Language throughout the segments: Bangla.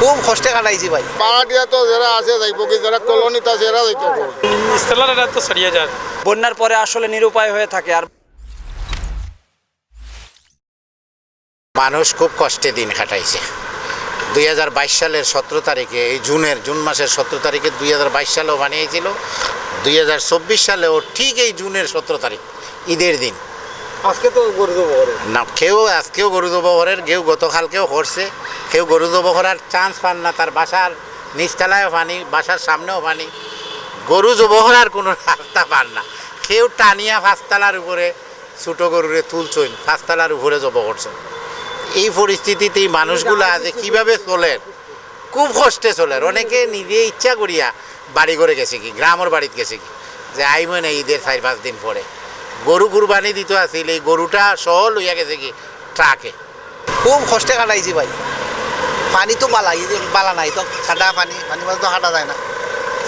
খুব কষ্টে কাটাইছি ভাই। পাহাড়িয়া তো যারা আছে যাইব কি যারা কলোনিতে আছে এরা যাইতে ইস্তেলার এটা তো সরিয়ে যায়। বন্যার পরে আসলে নিরুপায় হয়ে থাকে আর মানুষ খুব কষ্টে দিন কাটাইছে। দুই হাজার বাইশ সালের সতেরো তারিখে এই জুনের জুন মাসের সতেরো তারিখে দুই হাজার বাইশ সালেও বানিয়েছিল। দুই হাজার চব্বিশ সালেও ঠিক এই জুনের সতেরো তারিখ ঈদের দিন। আজকে তো গরু না কেউ আজকেও গরু দবহরের কেউ গতকালকেও করছে। কেউ গরু দবহরার চান্স পান না, তার বাসার নিচতলায়ও পানি, বাসার সামনেও পানি। গরু জবহরার কোনো রাস্তা পান না। কেউ টানিয়া পাঁচতলার উপরে ছোটো গরুরে তুলছেন, পাঁচতলার উপরে জব করছেন। এই পরিস্থিতিতে মানুষগুলা যে কীভাবে চলে খুব কষ্টে চলে অনেকে নিজে ইচ্ছা করিয়া বাড়ি করে গেছে কি, গ্রামের বাড়িতে গেছে কি, যে আইব না ঈদের চার পাঁচ দিন পরে। গরু কুরবানি দিতে আসিল, এই গরুটা সহ লইয়া গেছে কি, ট্রাকে। খুব কষ্টে কাটাইছি ভাই। পানি তো বালা বালা নাই তো খাটা পানি পানি মাছ তো হাঁটা যায় না,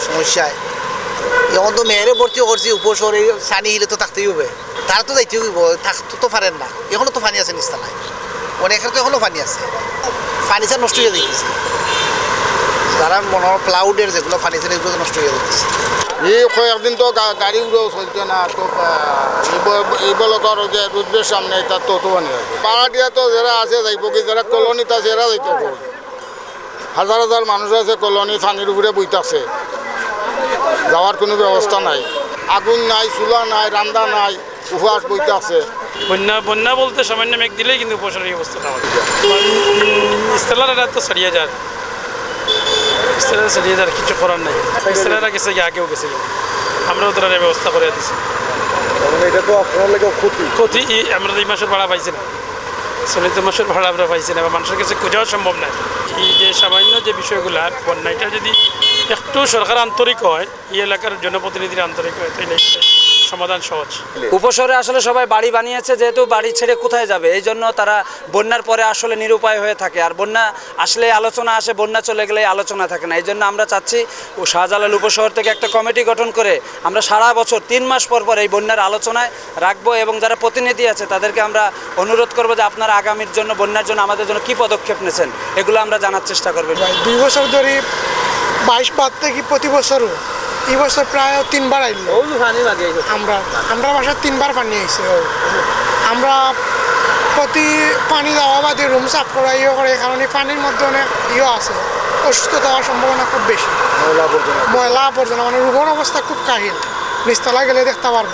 সমস্যায়। এখন তো মেয়েরে ভর্তি করছি উপসরে সানি হিলে তো থাকতেই হবে। তারা তো যাইতে হইব, থাকতে তো পারেন না, এখনও তো পানি আছে নিস্তালায় অনেকের তো এখনও পানি আছে। পানি চা নষ্ট হয়ে দেখেছি যারা মনের প্লাউডের যেগুলো পানি ছিল এগুলো নষ্ট হয়ে যেতেছে এই কয়েকদিন তো গাড়ি উড়েও চলছে না, তো এই বলকর যে রুদ্রের সামনে এটা তো তো বানিয়ে আছে পাহাড়িয়া তো যারা আছে, যাইব কি, যারা কলোনিতে এরা যাইতে হাজার হাজার মানুষ আছে কলোনি পানির উপরে বইতাছে যাওয়ার কোনো ব্যবস্থা নাই। আগুন নাই চুলা নাই রান্দা নাই উপহাস বইতে আছে। বন্যা বন্যা বলতে সামান্য মেঘ দিলেই কিন্তু উপসরের এই অবস্থাটা হয়। ইস্তেলার এটা তো সরিয়ে যায় ইস্তেলার সরিয়ে যায় কিছু করার নাই। ইস্তেলারা গেছে গিয়ে আগেও গেছে আমরাও তারা ব্যবস্থা করে দিছি। এটা তো আপনার ক্ষতি। ক্ষতি ই- আমরা তো এই মাসের ভাড়া পাইছি না। চলিত মাসের ভাড়া আমরা পাইছি না বা মানুষের কাছে খোঁজাও সম্ভব নাই। এই যে সামান্য যে বিষয়গুলো বন্যাটা যদি একটু সরকার আন্তরিক হয় এই এলাকার জনপ্রতিনিধিরা আন্তরিক হয় তাহলে সমাধান সহজ। উপশহরে আসলে সবাই বাড়ি বানিয়েছে যেহেতু বাড়ি ছেড়ে কোথায় যাবে? এই জন্য তারা বন্যার পরে আসলে নিরুপায় হয়ে থাকে। আর বন্যা আসলে আলোচনা আসে বন্যা চলে গেলে আলোচনা থাকে না। এই জন্য আমরা চাচ্ছি ও শাহজালাল উপশহর থেকে একটা কমিটি গঠন করে আমরা সারা বছর তিন মাস পর পর এই বন্যার আলোচনায় রাখব এবং যারা প্রতিনিধি আছে তাদেরকে আমরা অনুরোধ করব যে আপনারা আগামীর জন্য বন্যার জন্য আমাদের জন্য কী পদক্ষেপ নেছেন এগুলো আমরা জানার চেষ্টা করবেন দুই বছর ধরে বাইশ বাদ থেকে প্রতি বছরও এই বছর প্রায় তিনবার আইল। আমরা আমরা বাসার তিনবার পানি আইছে আমরা প্রতি পানি দেওয়া বাদে রুম সাফ করা ইয়ে করে কারণ এই পানির মধ্যে অনেক ইয়ে আছে। অসুস্থ হওয়ার সম্ভাবনা খুব বেশি। ময়লা আবর্জনা। মানে রোগের অবস্থা খুব কাহিল। নিচতলা গেলে দেখতে পারব।